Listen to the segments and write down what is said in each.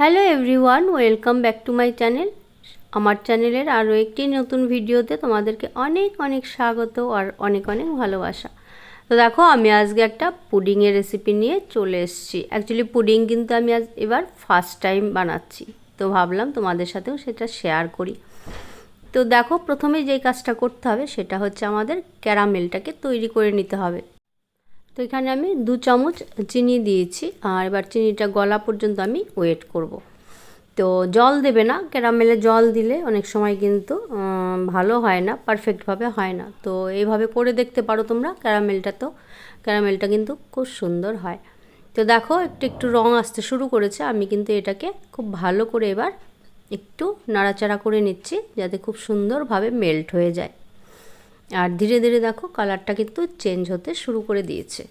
Hello everyone welcome back to my channel আমার চ্যানেলের আরও একটি নতুন ভিডিওতে তোমাদেরকে অনেক অনেক স্বাগত আর অনেক অনেক ভালোবাসা। তো দেখো, আমি আজকে একটা পুডিংয়ের রেসিপি নিয়ে চলে এসেছি। অ্যাকচুয়ালি পুডিং কিন্তু আমি আজ এবার ফার্স্ট টাইম বানাচ্ছি। তো ভাবলাম তোমাদের সাথেও সেটা শেয়ার করি। তো দেখো, প্রথমে যে কাজটা করতে হবে সেটা হচ্ছে আমাদের ক্যারামেলটাকে তৈরি করে নিতে হবে। তো এখানে আমি দু চামচ চিনি দিয়েছি, আর এবার চিনিটা গলা পর্যন্ত আমি ওয়েট করব। তো জল দেবে না, ক্যারামেলে জল দিলে অনেক সময় কিন্তু ভালো হয় না পারফেক্টভাবে হয় না। তো এইভাবে করে দেখতে পারো তোমরা, ক্যারামেলটা তো, ক্যারামেলটা কিন্তু খুব সুন্দর হয়। তো দেখো, একটু একটু রং আসতে শুরু করেছে, আমি কিন্তু এটাকে খুব ভালো করে এবার একটু নাড়াচাড়া করে নিচ্ছি, যাতে খুব সুন্দরভাবে মেল্ট হয়ে যায়। আর ধীরে ধীরে দেখো কালারটা কিন্তু চেঞ্জ হতে শুরু করে দিয়েছে।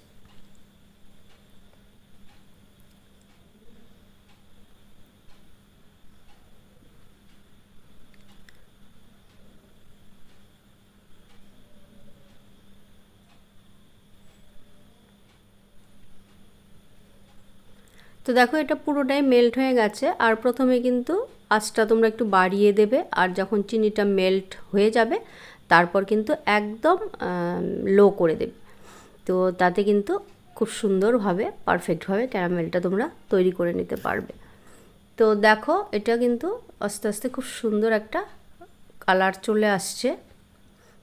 তো দেখো এটা পুরোটাই মেল্ট হয়ে গেছে আর প্রথমে কিন্তু আঁচটা তোমরা একটু বাড়িয়ে দেবে আর যখন চিনিটা মেল্ট হয়ে যাবে তারপর কিন্তু একদম লো করে দেবে। তো তাতে কিন্তু খুব সুন্দরভাবে পারফেক্টভাবে ক্যারামেলটা তোমরা তৈরি করে নিতে পারবে। তো দেখো, এটা কিন্তু আস্তে আস্তে খুব সুন্দর একটা কালার চলে আসছে।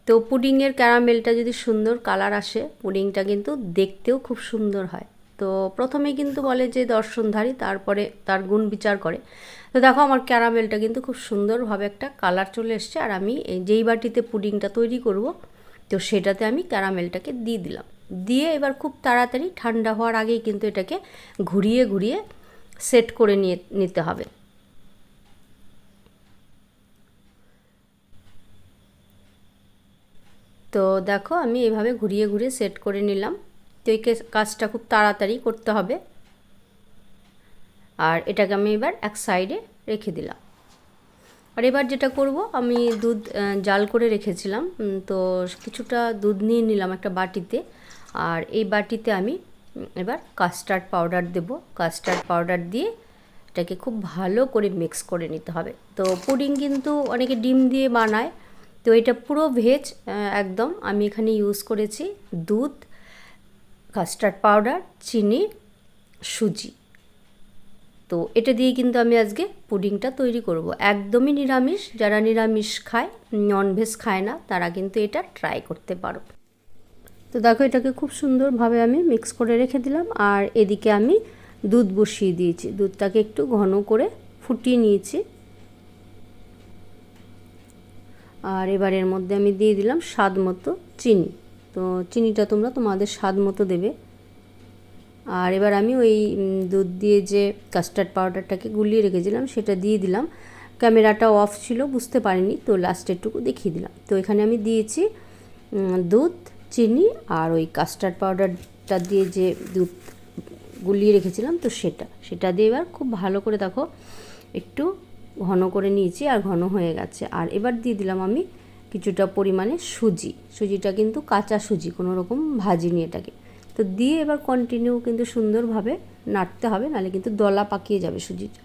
তো পুডিংয়ের ক্যারামেলটা যদি সুন্দর কালার আসে পুডিংটা কিন্তু দেখতেও খুব সুন্দর হয়। তো প্রথমে কিন্তু বলে যে দর্শনধারী, তারপরে তার গুণ বিচার করে। তো দেখো আমার ক্যারামেলটা কিন্তু খুব সুন্দরভাবে একটা কালার চলে এসছে, আর আমি যেই বাটিতে পুডিংটা তৈরি করব, তো সেটাতে আমি ক্যারামেলটাকে দিয়ে দিলাম। দিয়ে এবার খুব তাড়াতাড়ি ঠান্ডা হওয়ার আগেই কিন্তু এটাকে ঘুরিয়ে ঘুরিয়ে সেট করে নিয়ে, নিতে হবে। তো দেখো আমি এইভাবে ঘুরিয়ে ঘুরিয়ে সেট করে নিলাম। তো এই কাজটা খুব তাড়াতাড়ি করতে হবে। আর এটাকে আমি এবার এক সাইডে রেখে দিলাম। আর এবার যেটা করব, আমি দুধ জাল করে রেখেছিলাম। তো কিছুটা দুধ নিয়ে নিলাম একটা বাটিতে। আর এই বাটিতে আমি এবার কাস্টার্ড পাউডার দেব। কাস্টার্ড পাউডার দিয়ে এটাকে খুব ভালো করে মিক্স করে নিতে হবে। তো পুডিং কিন্তু অনেকে ডিম দিয়ে বানায়। তো এটা পুরো ভেজ একদম। আমি এখানে ইউজ করেছি দুধ। কাস্টার্ড পাউডার, চিনি, সুজি। তো এটা দিয়ে কিন্তু আমি আজকে পুডিংটা তৈরি করব। একদমই নিরামিষ, যারা নিরামিষ খায় ননভেজ খায় না, তারা কিন্তু এটা ট্রাই করতে পারো। তো দেখো এটাকে খুব সুন্দরভাবে আমি মিক্স করে রেখে দিলাম। আর এদিকে আমি দুধ বসিয়ে দিয়েছি। দুধটাকে একটু ঘন করে ফুটিয়ে নিয়েছি। আর এবার এর মধ্যে আমি দিয়ে দিলাম স্বাদ মতো চিনি। তো চিনিটা তোমরা তোমাদের স্বাদ মতো দেবে। আর এবার আমি ওই দুধ দিয়ে যে কাস্টার্ড পাউডারটাকে গুলিয়ে রেখেছিলাম, সেটা দিয়ে দিলাম। ক্যামেরাটা অফ ছিল, বুঝতে পারিনি, তো লাস্টেরটুকু দেখিয়ে দিলাম। তো এখানে আমি দিয়েছি দুধ, চিনি আর ওই কাস্টার্ড পাউডারটা দিয়ে যে দুধ গুলিয়ে রেখেছিলাম, তো সেটা। সেটা দিয়ে এবার খুব ভালো করে দেখো, একটু ঘন করে নিয়েছি আর ঘন হয়ে গেছে। আর এবার দিয়ে দিলাম আমি কিছুটা পরিমাণে সুজি। সুজিটা কিন্তু কাঁচা সুজি কোনো রকম ভাজিনি এটাকে। তো দিয়ে এবার কন্টিনিউ কিন্তু সুন্দরভাবে নাড়তে হবে, নাহলে কিন্তু দলা পাকিয়ে যাবে সুজিটা।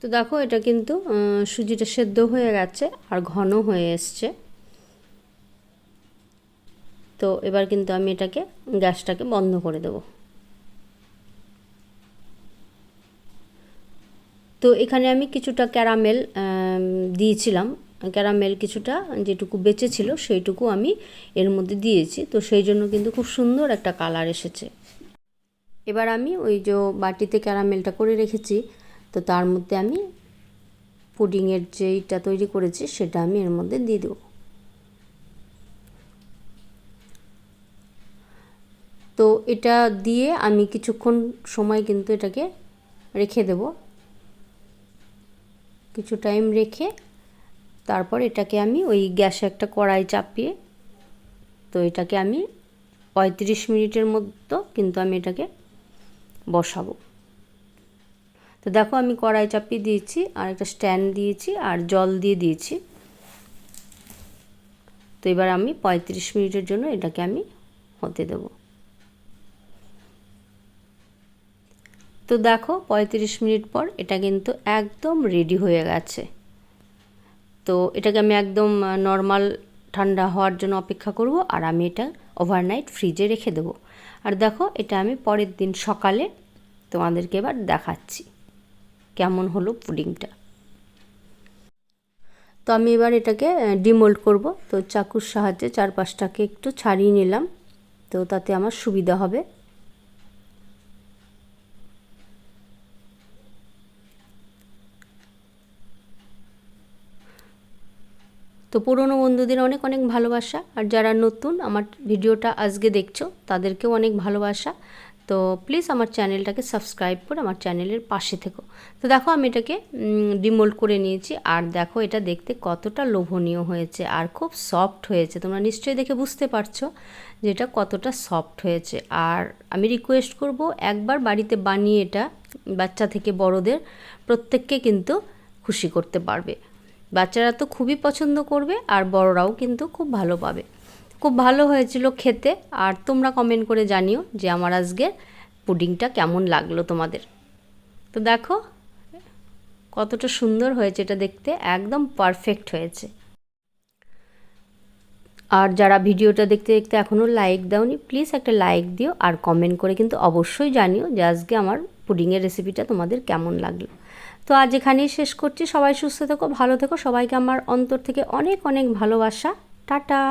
তো দেখো এটা কিন্তু সুজিটা সেদ্ধ হয়ে গেছে আর ঘন হয়ে এসছে। তো এবার কিন্তু আমি এটাকে, গ্যাসটাকে বন্ধ করে দেব। তো এখানে আমি কিছুটা ক্যারামেল দিয়েছিলাম। ক্যারামেল কিছুটা যেটুকু বেঁচে ছিল সেইটুকু আমি এর মধ্যে দিয়েছি। তো সেই জন্য কিন্তু খুব সুন্দর একটা কালার এসেছে। এবার আমি ওই যে বাটিতে ক্যারামেলটা করে রেখেছি, তো তার মধ্যে আমি পুডিংয়ের যেইটা তৈরি করেছি সেটা আমি এর মধ্যে দিয়ে দেবো। তো এটা দিয়ে আমি কিছুক্ষণ সময় কিন্তু এটাকে রেখে দেব। কিছু টাইম রেখে তারপর এটাকে আমি ওই গ্যাসে একটা কড়াই চাপিয়ে, তো এটাকে আমি পঁয়ত্রিশ মিনিটের মতো কিন্তু আমি এটাকে বসাবো। তো দেখো আমি কড়াই চাপিয়ে দিয়েছি, আর একটা স্ট্যান্ড দিয়েছি, আর জল দিয়ে দিয়েছি। তো এবার আমি পঁয়ত্রিশ মিনিটের জন্য এটাকে আমি হতে দেব। তো দেখো পঁয়ত্রিশ মিনিট পর এটা কিন্তু একদম রেডি হয়ে গেছে। তো এটাকে আমি একদম নর্মাল ঠান্ডা হওয়ার জন্য অপেক্ষা করব আর আমি এটা ওভারনাইট ফ্রিজে রেখে দেবো। আর দেখো, এটা আমি পরের দিন সকালে তোমাদেরকে এবার দেখাচ্ছি কেমন হলো পুডিংটা। তো আমি এবার এটাকে ডিমোল্ড করব। তো চাকুর সাহায্যে চারপাশটাকে একটু ছাড়িয়ে নিলাম। তো তাতে আমার সুবিধা হবে। তো পুরনো বন্ধুদের অনেক অনেক ভালোবাসা। আর যারা নতুন আমার ভিডিওটা আজকে দেখছ, তাদেরকেও অনেক ভালোবাসা। তো প্লিজ আমার চ্যানেলটাকে সাবস্ক্রাইব করে আমার চ্যানেলের পাশে থেকো। তো দেখো আমি এটাকে ডিমোল্ড করে নিয়েছি। আর দেখো এটা দেখতে কতটা লোভনীয় হয়েছে আর খুব সফট হয়েছে। তোমরা নিশ্চয়ই দেখে বুঝতে পারছ যে এটা কতটা সফট হয়েছে। আর আমি রিকোয়েস্ট করব একবার বাড়িতে বানিয়ে এটা বাচ্চা থেকে বড়দের প্রত্যেককে কিন্তু খুশি করতে পারবে। বাচ্চারা তো খুবই পছন্দ করবে আর বড়রাও কিন্তু খুব ভালো পাবে। খুব ভালো হয়েছিল খেতে আর তোমরা কমেন্ট করে জানিও যে আমার আজকের পুডিংটা কেমন লাগল তোমাদের। তো দেখো কতটা সুন্দর হয়েছে এটা দেখতে, একদম পারফেক্ট হয়েছে। আর যারা ভিডিওটা দেখতে দেখতে এখনও লাইক দাওনি প্লিজ একটা লাইক দিও আর কমেন্ট করে কিন্তু অবশ্যই জানিও যে আজকে আমার পুডিংয়ের রেসিপিটা তোমাদের কেমন লাগল। তো আজ এখানেই শেষ করছি। সবাই সুস্থ থেকো, ভালো থেকো। সবাইকে আমার অন্তর থেকে অনেক অনেক ভালোবাসা। টাটা।